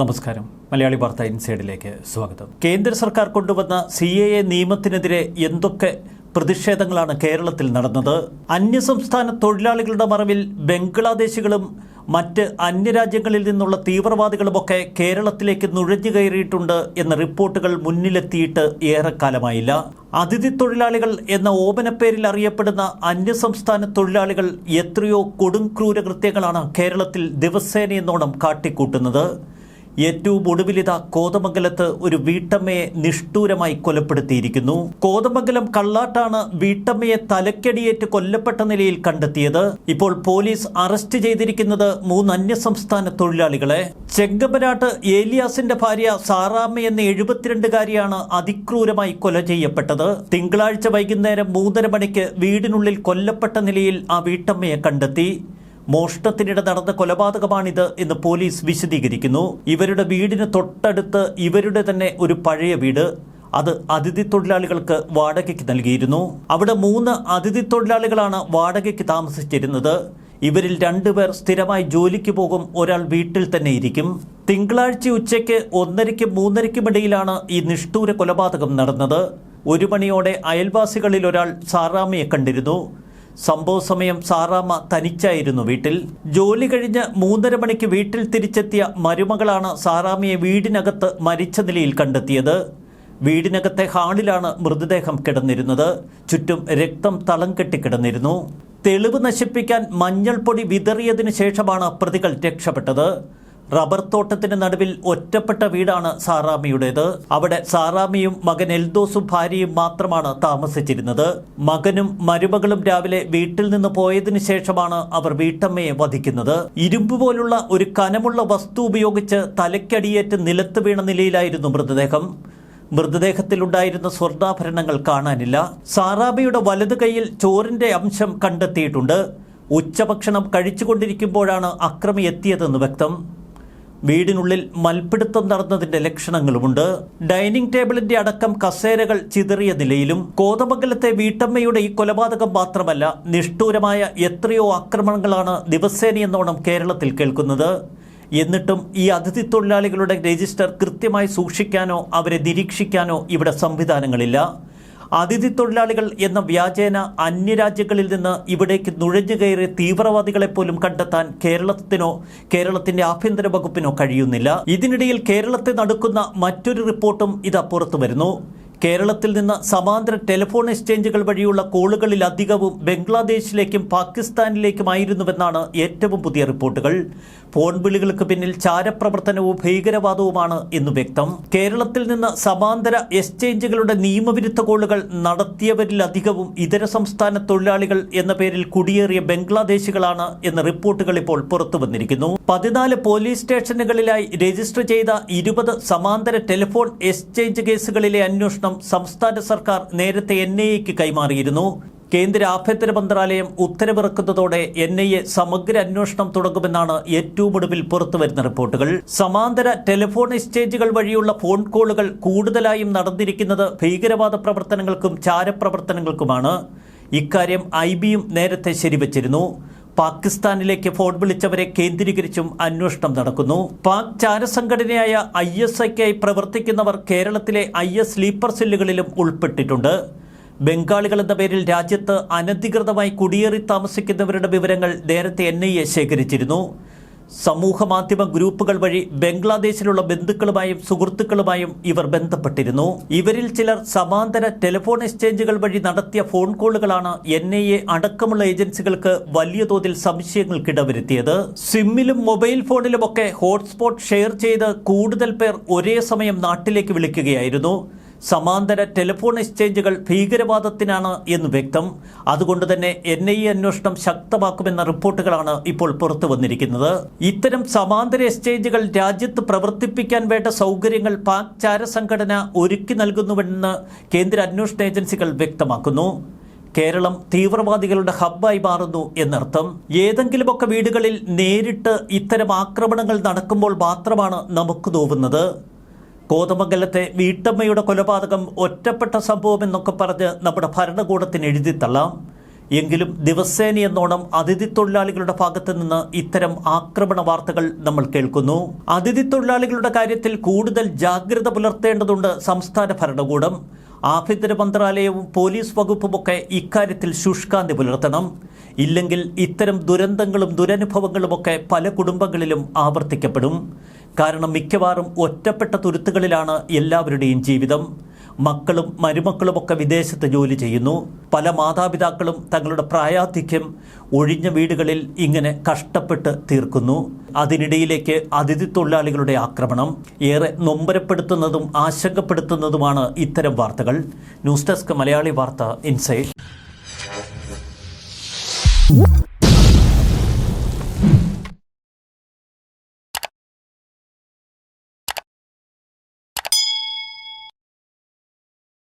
നമസ്കാരം. മലയാളി വാർത്ത ഇൻസൈഡിലേക്ക് സ്വാഗതം. കേന്ദ്ര സർക്കാർ കൊണ്ടുവന്ന സി എ എ നിയമത്തിനെതിരെ എന്തൊക്കെ പ്രതിഷേധങ്ങളാണ് കേരളത്തിൽ നടന്നത്? അന്യസംസ്ഥാന തൊഴിലാളികളുടെ മറവിൽ ബംഗ്ലാദേശികളും മറ്റ് അന്യരാജ്യങ്ങളിൽ നിന്നുള്ള തീവ്രവാദികളുമൊക്കെ കേരളത്തിലേക്ക് നുഴഞ്ഞു കയറിയിട്ടുണ്ട് എന്ന റിപ്പോർട്ടുകൾ മുന്നിലെത്തിയിട്ട് ഏറെക്കാലമായില്ല. അതിഥി തൊഴിലാളികൾ എന്ന ഓപനപ്പേരിൽ അറിയപ്പെടുന്ന അന്യസംസ്ഥാന തൊഴിലാളികൾ എത്രയോ കൊടും ക്രൂരകൃത്യങ്ങളാണ് കേരളത്തിൽ ദിവസേനയെന്നോണം കാട്ടിക്കൂട്ടുന്നത്. ഏറ്റവും ഒടുവിലിത കോതമംഗലത്ത് ഒരു വീട്ടമ്മയെ നിഷ്ഠൂരമായി കൊലപ്പെടുത്തിയിരിക്കുന്നു. കോതമംഗലം കള്ളാട്ടാണ് വീട്ടമ്മയെ തലക്കടിയേറ്റ് കൊല്ലപ്പെട്ട നിലയിൽ കണ്ടെത്തിയത്. ഇപ്പോൾ പോലീസ് അറസ്റ്റ് ചെയ്തിരിക്കുന്നത് മൂന്ന് അന്യസംസ്ഥാന തൊഴിലാളികളെ. ചെങ്കമ്പനാട്ട് ഏലിയാസിന്റെ ഭാര്യ സാറാമ്മ എന്ന എഴുപത്തിരണ്ടുകാരിയാണ് അതിക്രൂരമായി കൊല ചെയ്യപ്പെട്ടത്. തിങ്കളാഴ്ച വൈകുന്നേരം മൂന്നര മണിക്ക് വീടിനുള്ളിൽ കൊല്ലപ്പെട്ട നിലയിൽ ആ വീട്ടമ്മയെ കണ്ടെത്തി. മോഷണത്തിനിടെ നടന്ന കൊലപാതകമാണിത് എന്ന് പോലീസ് വിശദീകരിക്കുന്നു. ഇവരുടെ വീടിന് തൊട്ടടുത്ത് ഇവരുടെ തന്നെ ഒരു പഴയ വീട്. അത് അതിഥി തൊഴിലാളികൾക്ക് വാടകയ്ക്ക് നൽകിയിരുന്നു. അവിടെ മൂന്ന് അതിഥി തൊഴിലാളികളാണ് വാടകയ്ക്ക് താമസിച്ചിരുന്നത്. ഇവരിൽ രണ്ടുപേർ സ്ഥിരമായി ജോലിക്ക് പോകും. ഒരാൾ വീട്ടിൽ തന്നെ ഇരിക്കും. തിങ്കളാഴ്ച ഉച്ചയ്ക്ക് ഒന്നരയ്ക്കും മൂന്നരയ്ക്കും ഇടയിലാണ് ഈ നിഷ്ഠൂര കൊലപാതകം നടന്നത്. ഒരു മണിയോടെ അയൽവാസികളിൽ ഒരാൾ സാറാമയെ കണ്ടിരുന്നു. സംഭവ സമയം സാറാമ്മ തനിച്ചായിരുന്നു വീട്ടിൽ. ജോലി കഴിഞ്ഞ് മൂന്നര മണിക്ക് വീട്ടിൽ തിരിച്ചെത്തിയ മരുമകളാണ് സാറാമ്മയെ വീടിനകത്ത് മരിച്ച നിലയിൽ കണ്ടെത്തിയത്. വീടിനകത്തെ ഹാളിലാണ് മൃതദേഹം കിടന്നിരുന്നത്. ചുറ്റും രക്തം തളം കെട്ടിക്കിടന്നിരുന്നു തെളിവ് നശിപ്പിക്കാൻ മഞ്ഞൾപ്പൊടി വിതറിയതിനു ശേഷമാണ് പ്രതികൾ രക്ഷപ്പെട്ടത്. റബ്ബർ തോട്ടത്തിന് നടുവിൽ ഒറ്റപ്പെട്ട വീടാണ് സാറാമിയുടേത്. അവിടെ സാറാമിയും മകൻ എൽദോസും ഭാര്യയും മാത്രമാണ് താമസിച്ചിരുന്നത്. മകനും മരുമകളും രാവിലെ വീട്ടിൽ നിന്ന് പോയതിനു ശേഷമാണ് അവർ വീട്ടമ്മയെ വധിക്കുന്നത്. ഇരുമ്പ് പോലുള്ള ഒരു കനമുള്ള വസ്തു ഉപയോഗിച്ച് തലയ്ക്കടിയേറ്റ് നിലത്ത് വീണ നിലയിലായിരുന്നു മൃതദേഹം. മൃതദേഹത്തിലുണ്ടായിരുന്ന സ്വർണാഭരണങ്ങൾ കാണാനില്ല. സാറാബിയുടെ വലത് കൈയിൽ ചോറിന്റെ അംശം കണ്ടെത്തിയിട്ടുണ്ട്. ഉച്ചഭക്ഷണം കഴിച്ചുകൊണ്ടിരിക്കുമ്പോഴാണ് അക്രമി എത്തിയതെന്ന് വ്യക്തം. വീടിനുള്ളിൽ മൽപിടുത്തം നടന്നതിന്റെ ലക്ഷണങ്ങളുമുണ്ട്. ഡൈനിങ് ടേബിളിന്റെ അടക്കം കസേരകൾ ചിതറിയ നിലയിലും കോതമംഗലത്തെ വീട്ടമ്മയുടെ ഈ കൊലപാതകം മാത്രമല്ല നിഷ്ഠൂരമായ എത്രയോ ആക്രമണങ്ങളാണ് ദിവസേനയെന്നോണം കേരളത്തിൽ കേൾക്കുന്നത്. എന്നിട്ടും ഈ അതിഥി തൊഴിലാളികളുടെ രജിസ്റ്റർ കൃത്യമായി സൂക്ഷിക്കാനോ അവരെ നിരീക്ഷിക്കാനോ ഇവിടെ സംവിധാനങ്ങളില്ല. അതിഥി തൊഴിലാളികൾ എന്ന വ്യാജേന അന്യരാജ്യങ്ങളിൽ നിന്ന് ഇവിടേക്ക് നുഴഞ്ഞു കയറിയ തീവ്രവാദികളെ പോലും കണ്ടെത്താൻ കേരളത്തിനോ കേരളത്തിന്റെ ആഭ്യന്തര വകുപ്പിനോ കഴിയുന്നില്ല. ഇതിനിടയിൽ കേരളത്തെ നടക്കുന്ന മറ്റൊരു റിപ്പോർട്ടും ഇത് പുറത്തു വരുന്നു കേരളത്തിൽ നിന്ന് സമാന്തര ടെലിഫോൺ എക്സ്ചേഞ്ചുകൾ വഴിയുള്ള കോളുകളിൽ അധികവും ബംഗ്ലാദേശിലേക്കും പാകിസ്ഥാനിലേക്കുമായിരുന്നുവെന്നാണ് ഏറ്റവും പുതിയ റിപ്പോർട്ടുകൾ. ഫോൺ വിളികൾക്ക് പിന്നിൽ ചാരപ്രവർത്തനവും ഭീകരവാദവുമാണ് എന്ന് വ്യക്തം. കേരളത്തിൽ നിന്ന് സമാന്തര എക്സ്ചേഞ്ചുകളുടെ നിയമവിരുദ്ധ കോളുകൾ നടത്തിയവരിലധികവും ഇതര സംസ്ഥാന തൊഴിലാളികൾ എന്ന പേരിൽ കുടിയേറിയ ബംഗ്ലാദേശികളാണ് എന്ന റിപ്പോർട്ടുകൾ ഇപ്പോൾ പുറത്തു വന്നിരിക്കുന്നു. പതിനാല് പോലീസ് സ്റ്റേഷനുകളിലായി രജിസ്റ്റർ ചെയ്ത ഇരുപത് സമാന്തര ടെലിഫോൺ എക്സ്ചേഞ്ച് കേസുകളിലെ അന്വേഷണം സംസ്ഥാന സർക്കാർ നേരത്തെ എൻ കൈമാറിയിരുന്നു. കേന്ദ്ര ആഭ്യന്തര മന്ത്രാലയം ഉത്തരവിറക്കുന്നതോടെ എൻ ഐ എ സമഗ്ര അന്വേഷണം തുടങ്ങുമെന്നാണ് ഏറ്റവും ഒടുവിൽ പുറത്തുവരുന്ന റിപ്പോർട്ടുകൾ. സമാന്തര ടെലിഫോൺ എക്സ്ചേഞ്ചുകൾ വഴിയുള്ള ഫോൺ കോളുകൾ കൂടുതലായും നടന്നിരിക്കുന്നത് ഭീകരവാദ പ്രവർത്തനങ്ങൾക്കും ചാരപ്രവർത്തനങ്ങൾക്കുമാണ്. ഇക്കാര്യം ഐ ബിയും നേരത്തെ ശരിവച്ചിരുന്നു. പാകിസ്ഥാനിലേക്ക് ഫോൺ വിളിച്ചവരെ കേന്ദ്രീകരിച്ചും അന്വേഷണം നടക്കുന്നു. പാക് ചാരസംഘടനയായ ഐ എസ് ഐക്കായി പ്രവർത്തിക്കുന്നവർ കേരളത്തിലെ ഐ എസ് സ്ലീപ്പർ സെല്ലുകളിലും ഉൾപ്പെട്ടിട്ടുണ്ട്. ബംഗാളികൾ എന്ന പേരിൽ രാജ്യത്ത് അനധികൃതമായി കുടിയേറി താമസിക്കുന്നവരുടെ വിവരങ്ങൾ നേരത്തെ എൻ ഐ എ ശേഖരിച്ചിരുന്നു. സമൂഹ മാധ്യമ ഗ്രൂപ്പുകൾ വഴി ബംഗ്ലാദേശിലുള്ള ബന്ധുക്കളുമായും സുഹൃത്തുക്കളുമായും ഇവർ ബന്ധപ്പെട്ടിരുന്നു. ഇവരിൽ ചിലർ സമാന്തര ടെലിഫോൺ എക്സ്ചേഞ്ചുകൾ വഴി നടത്തിയ ഫോൺ കോളുകളാണ് എൻ അടക്കമുള്ള ഏജൻസികൾക്ക് വലിയ തോതിൽ സംശയങ്ങൾക്കിടവരുത്തിയത്. സിമ്മിലും മൊബൈൽ ഫോണിലുമൊക്കെ ഹോട്ട്സ്പോട്ട് ഷെയർ ചെയ്ത് കൂടുതൽ പേർ ഒരേ സമയം നാട്ടിലേക്ക് വിളിക്കുകയായിരുന്നു. സമാന്തര ടെലിഫോൺ എക്സ്ചേഞ്ചുകൾ ഭീകരവാദത്തിനാണ് എന്ന് വ്യക്തം. അതുകൊണ്ട് തന്നെ എൻ ഐ എ അന്വേഷണം ശക്തമാക്കുമെന്ന റിപ്പോർട്ടുകളാണ് ഇപ്പോൾ പുറത്തു വന്നിരിക്കുന്നത്. ഇത്തരം സമാന്തര എക്സ്ചേഞ്ചുകൾ രാജ്യത്ത് പ്രവർത്തിപ്പിക്കാൻ വേണ്ട സൗകര്യങ്ങൾ പാക് ചാരസംഘടന ഒരുക്കി നൽകുന്നുവെന്ന് കേന്ദ്ര അന്വേഷണ ഏജൻസികൾ വ്യക്തമാക്കുന്നു. കേരളം തീവ്രവാദികളുടെ ഹബ്ബായി മാറുന്നു എന്നർത്ഥം. ഏതെങ്കിലുമൊക്കെ വീടുകളിൽ നേരിട്ട് ഇത്തരം ആക്രമണങ്ങൾ നടക്കുമ്പോൾ മാത്രമാണ് നമുക്ക് നോവുന്നത്. കോതമംഗലത്തെ വീട്ടമ്മയുടെ കൊലപാതകം ഒറ്റപ്പെട്ട സംഭവം എന്നൊക്കെ പറഞ്ഞ് നമ്മുടെ ഭരണകൂടത്തിന് എഴുതിത്തള്ളാം എങ്കിലും ദിവസേന എന്നോണം അതിഥി തൊഴിലാളികളുടെ ഭാഗത്തു നിന്ന് ഇത്തരം ആക്രമണ വാർത്തകൾ നമ്മൾ കേൾക്കുന്നു. അതിഥി തൊഴിലാളികളുടെ കാര്യത്തിൽ കൂടുതൽ ജാഗ്രത പുലർത്തേണ്ടതുണ്ട് സംസ്ഥാന ഭരണകൂടം. ആഭ്യന്തര മന്ത്രാലയവും പോലീസ് വകുപ്പുമൊക്കെ ഇക്കാര്യത്തിൽ ശുഷ്കാന്തി പുലർത്തണം. ഇല്ലെങ്കിൽ ഇത്തരം ദുരന്തങ്ങളും ദുരനുഭവങ്ങളുമൊക്കെ പല കുടുംബങ്ങളിലും ആവർത്തിക്കപ്പെടും. കാരണം മിക്കവാറും ഒറ്റപ്പെട്ട തുരുത്തുകളിലാണ് എല്ലാവരുടെയും ജീവിതം. മക്കളും മരുമക്കളുമൊക്കെ വിദേശത്ത് ജോലി ചെയ്യുന്നു. പല മാതാപിതാക്കളും തങ്ങളുടെ പ്രായാധിക്യം ഒഴിഞ്ഞ വീടുകളിൽ ഇങ്ങനെ കഷ്ടപ്പെട്ട് തീർക്കുന്നു. അതിനിടയിലേക്ക് അതിഥി തൊഴിലാളികളുടെ ആക്രമണം ഏറെ നൊമ്പരപ്പെടുത്തുന്നതും ആശങ്കപ്പെടുത്തുന്നതുമാണ് ഇത്തരം വാർത്തകൾ. ന്യൂസ് ഡെസ്ക് മലയാളി വാർത്ത ഇൻസൈറ്റ്.